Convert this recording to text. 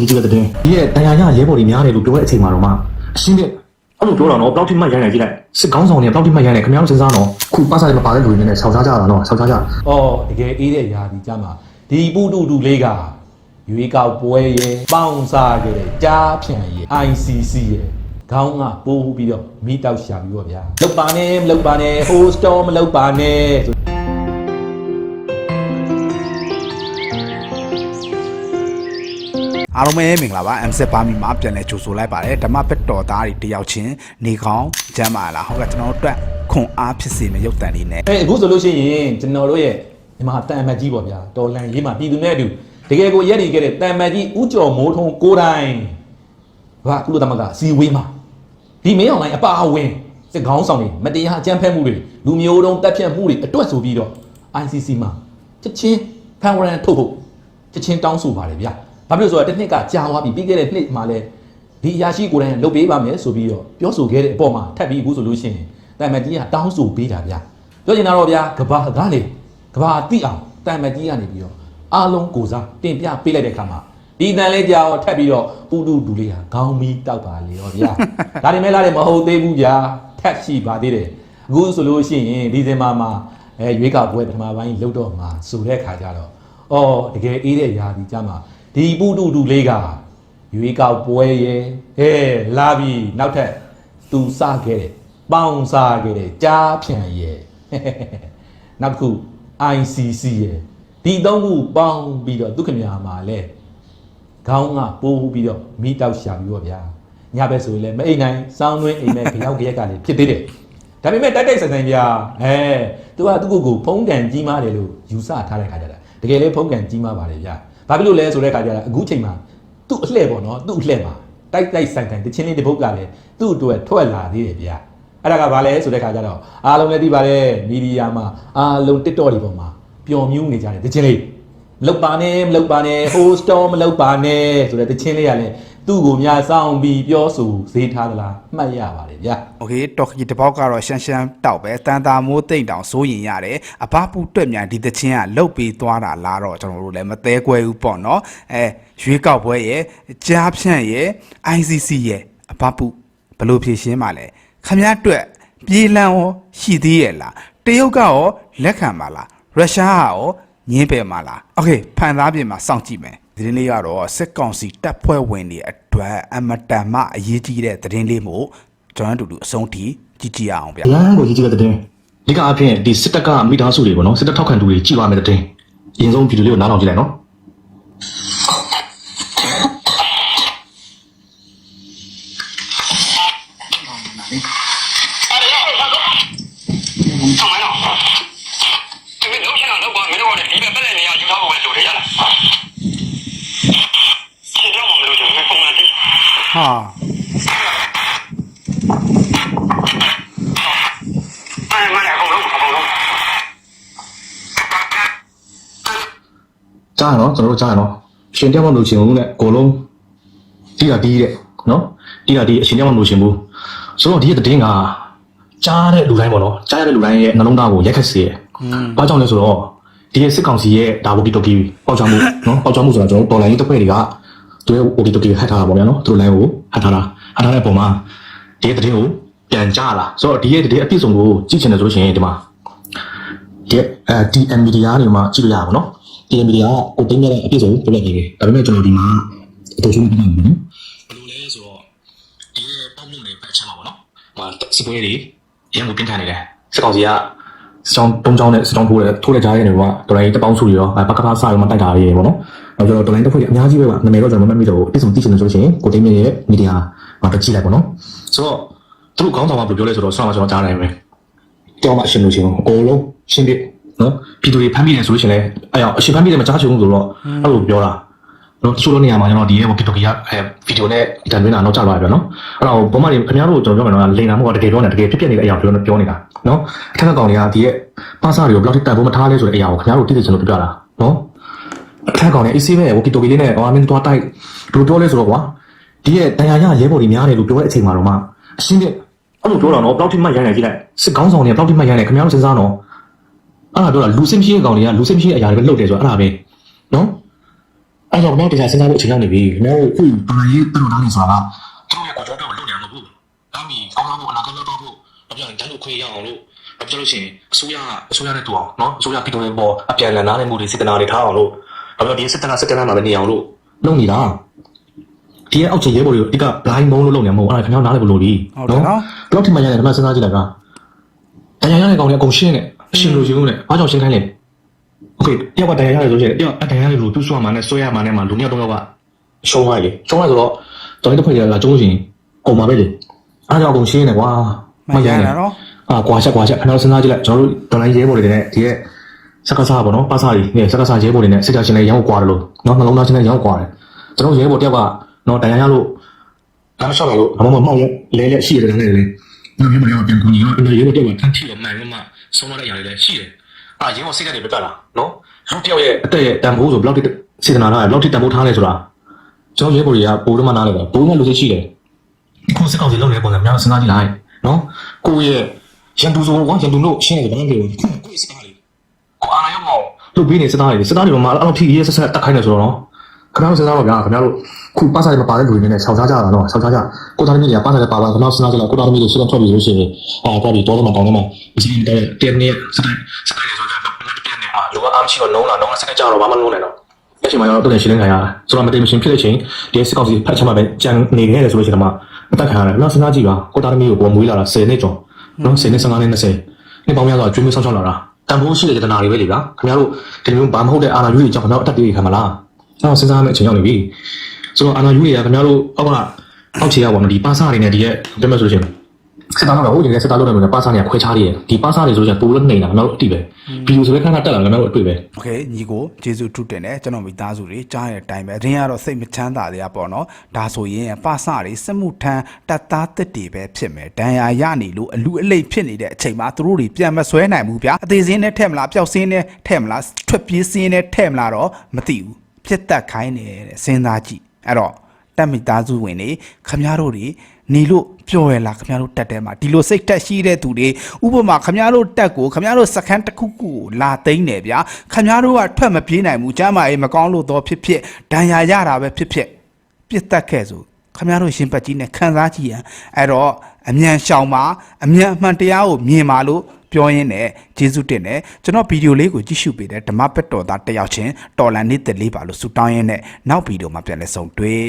ကိုကြီးကြည့်တဲ့တဲ့ဒီရဲ့တရားရရဲဘော်တွေများတယ်လို့ပြောတဲ့အချိန်မှာတော့မှအရှင်းတဲ့အဲ့လိုပြောတာတော့ဘယ်လောက်ထိမှတ်ရိုင်းနေကြည့်လိုက်စစ်ကောင်းဆောင်တွေဘယ်လောက်ထိမှတ်ရိုင်းနေခင်ဗျားတို့စဉ်းစားတော့ခုပါစားတွေမပါတဲ့လူတွေနဲ့ဆောက်စားကြတာနော်ဆောက်စားကြ။အော်တကယ်အေးတဲ့ຢာဒီကြမှာဒီပုတူတူလေးကရွေးကောက်ပွဲရဲ့ပေါင်းစားခဲ့တဲ့ကြားဖြန့်ရဲ့ ICC ရဲ့ခေါင်းကပိုးပြီးတော့မိတောက်ရှာပြီးတော့ဗျာ။လောက်ပါနဲ့မလောက်ပါနဲ့ဟိုစတော်မလောက်ပါနဲ့ အားလုံးပဲမင်္ဂလာပါ M7 ပါမီမှာပြန်လဲကြိုဆိုလိုက်ပါတယ်ဓမ္မပက်တော်သားတွေတယောက်ချင်းနေကောင်းကျမ်းပါလားဟုတ်ကဲ့ကျွန်တော်တို့အတွက်ခွန်အားဖြစ်စေမယ့်ရုပ်တံလေးနဲ့အဲအခုဆိုလို့ရှိရင်ကျွန်တော်တို့ရဲ့မြန်မာတန်အမတ်ကြီးပေါ့ဗျာတော်လန်ရေးမှာပြည်သူနဲ့အတူတကယ်ကိုရက်နေခဲ့တဲ့တန်အမတ်ကြီးဦးကျော်မိုးထုံးကိုယ်တိုင်ဘာကုလသမဂ္ဂစီဝေးမှာဒီမင်းအောင်လိုင်းအပါအဝင်စစ်ကောင်းဆောင်တွေမတရားအကြမ်းဖက်မှုတွေလူမျိုးတုံးတပ်ဖြတ်မှုတွေအတွက်ဆိုပြီးတော့ ICC မှာချက်ချင်းဖန်ဝရန်ထုတ်ဖို့ချက်ချင်းတောင်းဆိုပါတယ်ဗျာ ဘာဖြစ်လို့ဆိုတော့တစ်နှစ်ကကြာသွားပြီပြီးခဲ့တဲ့နှစ်မှာလဲဒီအရာရှိကိုယ်တိုင်လုပ်ပေးပါမယ်ဆိုပြီးတော့ပြောဆိုခဲ့တဲ့အပေါ်မှာထပ်ပြီးအခုဆိုလို့ရှိရင်တန်အမတ်ကြီးကတောင်းဆိုပေးတာဗျာပြောချင်တာတော့ဗျာကဘာကားလေကဘာတိအောင်တန်မကြီးကနေပြီးတော့အားလုံးကိုစားတင်ပြပေးလိုက်တဲ့ခါမှာဒီတန်လေးကြောင်ထပ်ပြီးတော့ပူတူတူလေးဟာခေါင်းမီတောက်ပါလေရောဗျာဒါဒီမဲ့လားလေမဟုတ်သေးဘူးဗျာထက်ရှိပါသေးတယ်အခုဆိုလို့ရှိရင်ဒီဇင်ဘာမှာအဲရွေးကောက်ပွဲပထမပိုင်းလှုပ်တော့မှာဆိုတဲ့ခါကျတော့အော်တကယ်အေးတဲ့ຢာဒီကြမှာ ဒီပူတူတူလေးကရွေးကောက်ပွဲရဲ့ဟဲလာပြီနောက်ထပ်သူစခဲ့တဲ့ပေါင်းစားခဲ့တဲ့ကြားဖြန့်ရဲ့နောက်တစ်ခု ICC ရယ်ဒီသုံးခုပေါင်းပြီးတော့ဒုက္ခမြာမှာလဲခေါင်းကပိုးပြီးတော့မိတောက်ရှာပြီးတော့ဗျာညဘက်ဆိုရင်လည်းမအိမ်နိုင်စောင်းတွင်းအိမ်မဲ့ကြောက်ကြရက်ကလည်းဖြစ်သေးတယ်ဒါပေမဲ့တိုက်တိုက်ဆိုင်ဆိုင်ဗျာအဲသူကသူ့ကိုယ်ကိုဖုံးကန်ကြီးမားတယ်လို့ယူဆထားတဲ့ခါကျတာတကယ်လဲဖုံးကန်ကြီးမားပါတယ်ဗျာ ဘာဖြစ်လို့လဲဆိုတဲ့ခါကျတော့အခုချိန်မှာသူ့အလှဲ့ပေါ့နော်သူ့အလှဲ့မှာတိုက်တိုက်ဆိုင်ဆိုင်တချင်းလေးတစ်ပုတ်ကလည်းသူ့အတွက်ထွက်လာသေးတယ်ဗျာအဲ့ဒါကဘာလဲဆိုတဲ့ခါကျတော့အားလုံးလည်းသိပါတယ်မီဒီယာမှာအားလုံး TikTok တွေပေါ်မှာပျော်မြူးနေကြတယ်တချင်းလေးမ လောက်ပါနဲ့မလောက်ပါနဲ့ host store မလောက်ပါနဲ့ဆိုတဲ့တချင်းလေးကလည်းသူ့ကိုများစောင်းပြီးပြောဆိုဈေးထားသလားမှတ်ရပါတယ်ဗျာ။ Okay တော်ခကြီးတပေါက်ကတော့ရှန်ရှန်တောက်ပဲတန်တာမိုးတိတ်တောင်စိုးရင်ရတယ်။အဘပူတွေ့မြန်ဒီတချင်းကလှုပ်ပေးသွားတာလားတော့ကျွန်တော်တို့လည်းမသေးကွဲဘူးပေါ့နော်။အဲရွေးကောက်ပွဲရဲ့ကြားဖြန့်ရဲ့ ICC ရဲ့အဘပူဘလို့ဖြည့်ရှင်းပါလဲ။ခမည်းအတွက်ပြေးလန်းရောရှိသေးရဲ့လား။တရုတ်ကရောလက်ခံပါလား။ရုရှားကရော ညင်းပယ်ပါလားโอเคဖန်သားပြင်မှာစောင့်ကြည့်မယ်ဒီနေ့ကတော့စစ်ကောင်စီတပ်ဖွဲ့ဝင်တွေအတွက်အမတန်မှအရေးကြီးတဲ့သတင်းလေးမို့ကျွန်တော်တို့အတူတူအဆုံးထိကြည့်ကြည့်ရအောင်ဗျာ လမ်းကိုကြီးကြည့်တဲ့တဲ့ဒီကအဖြစ်ဒီစစ်တပ်ကမိသားစုတွေပေါ့နော်စစ်တပ်ထောက်ခံသူတွေကြည့်ပါမယ်တဲ့အရင်ဆုံးဗီဒီယိုလေးကိုနားထောင်ကြည့်လိုက်နော် ဟာအဲမရအောင်လုံးအောင်လုံးကြားရနော်ကျွန်တော်တို့ကြားရနော်ရှင်တက်မလို့ရှင်ဘူးနဲ့အကုန်လုံးတီးတာတီးတဲ့နော်တီးတာတီးအရှင်တက်မလို့ရှင်ဘူးဆိုတော့ဒီတဲ့တင်းကကြားတဲ့လူတိုင်းပေါ့နော်ကြားရတဲ့လူတိုင်းရဲ့နှလုံးသားကိုရိုက်ခတ်စေရဲ့ဘာကြောင့်လဲဆိုတော့ဒီရဲ့စစ်ကောင်စီရဲ့ဒါဝကီတိုကီပေါက်ချမှုနော်ပေါက်ချမှုဆိုတာကျွန်တော်တော်လိုင်းရေးတစ်ဖွဲ့တွေက သူရဲ့ဝကီတိုကီဟတ်ထားတာပေါ့ဗျာနော်သူတို့လိုင်းကိုဟတ်ထားတာဟတ်ထားတဲ့ပုံမှာဒီရဲ့တင်းကိုပြန်ကြားလာဆိုတော့ဒီရဲ့တင်းအပြည့်စုံကိုကြည့်ချင်တယ်ဆိုလို့ရှိရင်ဒီမှာဒီအဲ TM media တွေမှာကြည့်လို့ရပါဘောနော် TM media ကကိုတင်းရတဲ့အပြည့်စုံပြပြနေတယ်ဒါပေမဲ့ကျွန်တော်ဒီမှာအတူရှင်းပြနေတယ်နော်ဘယ်လိုလဲဆိုတော့ဒီရဲ့ပေါက်မှုတွေပတ်ချမ်းပါဘောနော်ဟိုစစ်ပွဲတွေရန်ကိုပြင်ထန်နေတယ်စစ်ကောင်စီက စတောင်းတုံးချောင်းနဲ့စတောင်းထိုးတယ်ထိုးတဲ့ကြားရဲတွေကတော်လိုင်းတပေါင်းစုတွေရောဘကဖားစာရောမတိုက်တာတွေပေါ့နော်နောက်ကျွန်တော်တော်လိုင်းတစ်ဖွဲ့အများကြီးပဲပါနာမည်တော့ကျွန်တော်မမှတ်မိတော့ဘူးအပြည့်စုံသိချင်တယ်ဆိုလို့ရှိရင်ကိုတင်းရဲ့ media မှာတက်ကြည့်လိုက်ပေါ့နော်ဆိုတော့သူတို့ခေါင်းဆောင်ကဘယ်လိုပြောလဲဆိုတော့ဆောင်းမှာကျွန်တော်ကြားနိုင်မယ်ကြောင်းမှအရှင်လို့ရှင်အကုန်လုံးရှင်းပြနော်ပြည်သူတွေဖမ်းမိတယ်ဆိုလို့ရှင်လဲအဲ့အောင်အရှင်ဖမ်းမိတယ်မကြားချင်ဘူးဆိုတော့အဲ့လိုပြောတာ နော်တချို့လောနေရာမှာကျွန်တော်ဒီရဲ့ဗီဒီယိုကအဲဗီဒီယိုနဲ့တန်သွင်းတာတော့ကြားသွားပြီဗျနော်အဲ့တော့ဘုံမတွေခင်ဗျားတို့ကျွန်တော်ပြောမယ်နော်လိန်နာမှုကတကယ်ပြောနေတာတကယ်ဖြစ်ဖြစ်နေတဲ့အရာပြောပြောနေတာနော်အခက်အခဲကောင်တွေကဒီရဲ့ပါစာတွေကိုဘယ်လောက်ထိတန်ဖို့မထားလဲဆိုတဲ့အရာကိုခင်ဗျားတို့သိသိချင်လို့ပြောပြတာနော်အခက်အခဲကောင်တွေအေးဆေးပဲဝကီတိုကီလေးနဲ့ဟောမင်းသွားတိုက်ဘယ်လိုပြောလဲဆိုတော့ကွာဒီရဲ့တရားရရဲဘော်တွေများတယ်လို့ပြောတဲ့အချိန်မှာတော့မှအရှင်းတဲ့အဲ့လိုပြောတာနော်ဘယ်လောက်ထိမှရိုင်းနေကြည့်လိုက်စစ်ကောင်းဆောင်တွေဘယ်လောက်ထိမှရိုင်းနေခင်ဗျားတို့စဉ်းစားနော်အဲ့ဒါပြောတာလူစင်ဖြစ်ရဲ့ကောင်တွေကလူစင်ဖြစ်ရဲ့အရာတွေပဲလှုပ်တယ်ဆိုတာအဲ့ဒါပဲနော် အဲ့တော့ကျွန်တော်တရားစဉ်းစားဖို့အချိန်ရောက်နေပြီကျွန်တော်ခုပမာရေးတော်တော်လေးဆိုတာကသူတို့ရဲ့ကိုကြောတော့လုပ်နေအောင်မဟုတ်ဘူးဒါမှမဟုတ်ကောင်းကောင်းအနာဂတ်လုပ်တော့ဖို့အပြန်တန်းလို့ခွေရအောင်လို့အပြောလို့ရှိရင်အစိုးရအစိုးရနဲ့တူအောင်နော်အစိုးရပြည်တော်ရဲ့ပေါ်အပြန်လည်နားလည်မှုတွေစေတနာတွေထားအောင်လို့အပြောဒီစေတနာစေတနာမှာပဲနေအောင်လို့လုပ်နေတာဒီရဲ့အောက်ခြေရဲဘော်တွေကိုအဓိက blind မုံလို့လုပ်နေမှာမဟုတ်အဲ့ဒါခင်ဗျားနားလည်ဖို့လိုပြီဟုတ်တယ်နော်ဘယ်တော့ထိမှရတယ်ဓမ္မစဉ်းစားကြည့်လိုက်ကတရားရတဲ့ကောင်တွေအကုန်ရှင်းတယ်အရှင်လိုရှင်းလို့နဲ့ဘာကြောင့်ရှင်းခိုင်းလဲโဆိုတယောက်ကတရားရတယ်ဆိုရင်တယောက်အတရားရတယ်လို့သူ့ဆွာမှာနဲ့ဆွဲရမှာနဲ့မှာလူမျိုးတော့ကရှုံးလိုက်လေရှုံးလိုက်ဆိုတော့တော်တဲ့ဖွဲ့ကြလာကျုံးရှင်ကုန်ပါပဲလေအားကြောင့်ကုန်ရှင်းနေကွာမရရတော့အာကွာချက်ကွာချက်ခဏစဉ်းစားကြည့်လိုက်ကျွန်တော်တို့ဒေါ်လာရဲဘော်တွေနဲ့ဒီရဲ့စက္ကစားပေါ့နော်ပါစာကြီးနဲ့စက္ကစားရဲဘော်တွေနဲ့စစ်တာရှင်လည်းရောင်းကွာတယ်လို့နော်နှလုံးသားရှင်လည်းရောင်းကွာတယ်ကျွန်တော်ရဲဘော်တယောက်ကနော်တရားရလို့အားရှောက်လာလို့အမမမောက်လဲလဲရှိရတယ်လည်းလေညမလည်းပြန်ကူညီရောရဲဘော်တယောက်ကတန်းထီလို့မှန်မှဆုံးရတဲ့အရာတွေလည်းရှိတယ် အာရဲဘော်စိတ်ကတွေပြတ်လာနော်လူတယောက်ရဲ့အသက်ရဲ့တန်ဖိုးဆိုဘယ်လောက်ထိစေတနာထားလဲဘယ်လောက်ထိတန်ဖိုးထားလဲဆိုတာကျွန်တော်ရဲဘော်တွေကပိုးတော့မှနားလဲပါပိုးမှလူစိတ်ရှိတယ်ခုစစ်ကောင်စီလုပ်နေတဲ့ပုံစံများစဉ်းစားကြည့်လိုက်နော်ကိုယ့်ရဲ့ရန်သူဆိုကွာရန်သူတို့ရှင်းနေတယ်ဘာလို့လဲကိုကိုစစ်သားလေးကိုအာရုံမောလုတ်ပြီးနေစစ်သားလေးစစ်သားတွေမှာအဲ့လိုထိရေးဆက်ဆက်တက်ခိုင်းနေဆိုတော့နော်ခင်ဗျားတို့စဉ်းစားတော့ဗျာခင်ဗျားတို့ ခုပါစားတွေမပါတဲ့လူတွေနဲ့ဆောက်စားကြတာနော်ဆောက်စားကြကိုသားသမီးတွေကပါစားတွေပါပါခင်ဗျားစဉ်းစားကြလားကိုသားသမီးတွေဆွမ်းထွက်ပြီးလို့ရှိရင်အာတော့ဒီတော့မှတောင်းတော့မှဒီစီတဲ့တဲ့နေ့စတိုင်းစတိုင်းဆိုတော့တဲ့နေ့အာလူကအားမရှိတော့နှုံးလာနှုံးလာစက်ကြတော့ဘာမှမလုပ်နိုင်တော့အဲ့ချိန်မှာတော့ပြန်ရှင်းလင်းခံရတယ်ဆိုတော့မတိမရှင်းဖြစ်တဲ့ချိန်ဒီစစ်ကောင်စီဖတ်ချမှာပဲကြံနေခဲ့တယ်ဆိုလို့ရှိရင်တော့အတက်ခံရတယ်နောက်စဉ်းစားကြည့်ပါကိုသားသမီးကိုပေါ်မွေးလာတာ10နှစ်ကျော်နော်10နှစ်15နှစ်20နှစ်ပေါင်းများစွာကျွေးမွေးဆောင်ရှောက်လာတာတန်ဖိုးရှိတဲ့ယတနာတွေပဲလေဗျာခင်ဗျားတို့ဒီလိုမျိုးဘာမဟုတ်တဲ့အာဏာယူတွေကြောင့်ခင်ဗျားတို့အတက်တွေခံမလားအဲ့တော့စဉ်းစားရမယ့်အချိန်ရောက်နေပြီ ဆိုတော့အာဏာယူတွေကခင်ဗျားတို့အောက်ကအောက်ခြေရပါတော့ဒီပါစာတွေနဲ့ဒီရဲ့ပြောမယ်ဆိုလို့ရှိရင်စစ်သားတော့ဟိုရင်လည်းစစ်သားလုပ်တယ်လို့ပါစာတွေကခွဲခြားရည်ဒီပါစာတွေဆိုလို့ရှိရင်ပိုလို့နေတာခင်ဗျားတို့အတိပဲဘီယူဆိုတဲ့ခါကတက်လာခင်ဗျားတို့အတွေ့ပဲ โอเคညီကိုကျေးဇူးတုတင်တယ်ကျွန်တော်မိသားစုတွေကြားတဲ့အတိုင်းပဲအရင်ကတော့စိတ်မချမ်းသာသေးတာပေါ့နော်ဒါဆိုရင်ပါစတွေစက်မှုထမ်းတက်သားတက်တွေပဲဖြစ်မယ်ဒဏ်ရာရနေလို့အလူအလိတ်ဖြစ်နေတဲ့အချိန်မှာသူတို့တွေပြန်မဆွဲနိုင်ဘူးဗျာအသေးစင်းနဲ့ထဲ့မလားပျောက်စင်းနဲ့ထဲ့မလားထွက်ပြေးစင်းနဲ့ထဲ့မလားတော့မသိဘူးပြက်တက်ခိုင်းနေတယ်စဉ်းစားကြည့် အဲ့တော့တက်မိသားစုဝင်တွေခမည်းတော်တွေနေလို့ပြောရလားခမည်းတော်တက်တဲမှာဒီလိုစိတ်တက်ရှိတဲ့သူတွေဥပမာခမည်းတော်တက်ကိုခမည်းတော်စခန်းတစ်ခုခုကိုလာသိမ့်တယ်ဗျာခမည်းတော်ကထွက်မပြေးနိုင်ဘူးကျမ်းမာရေးမကောင်းလို့တော့ဖြစ်ဖြစ်ဒဏ်ရာရတာပဲဖြစ်ဖြစ်ပြစ်တက်ခဲ့ဆိုခမည်းတော်ရှင်ပတ်ကြီးနဲ့ခံစားကြည့်ရန်အဲ့တော့အမြန်ရှောင်ပါအမြန်အမှန်တရားကိုမြင်ပါလို့ ပြောရင်းနဲ့ဂျေစုတင်တယ်ကျွန်တော်ဗီဒီယိုလေးကိုကြည့်ရှုပေးတဲ့ဓမ္မပက်တော်သားတစ်ယောက်ချင်းတော်လန်နေတဲ့လေးပါလို့ဆူတောင်းရင်းနဲ့နောက်ဗီဒီယိုမှာပြန်လဲဆုံတွေ့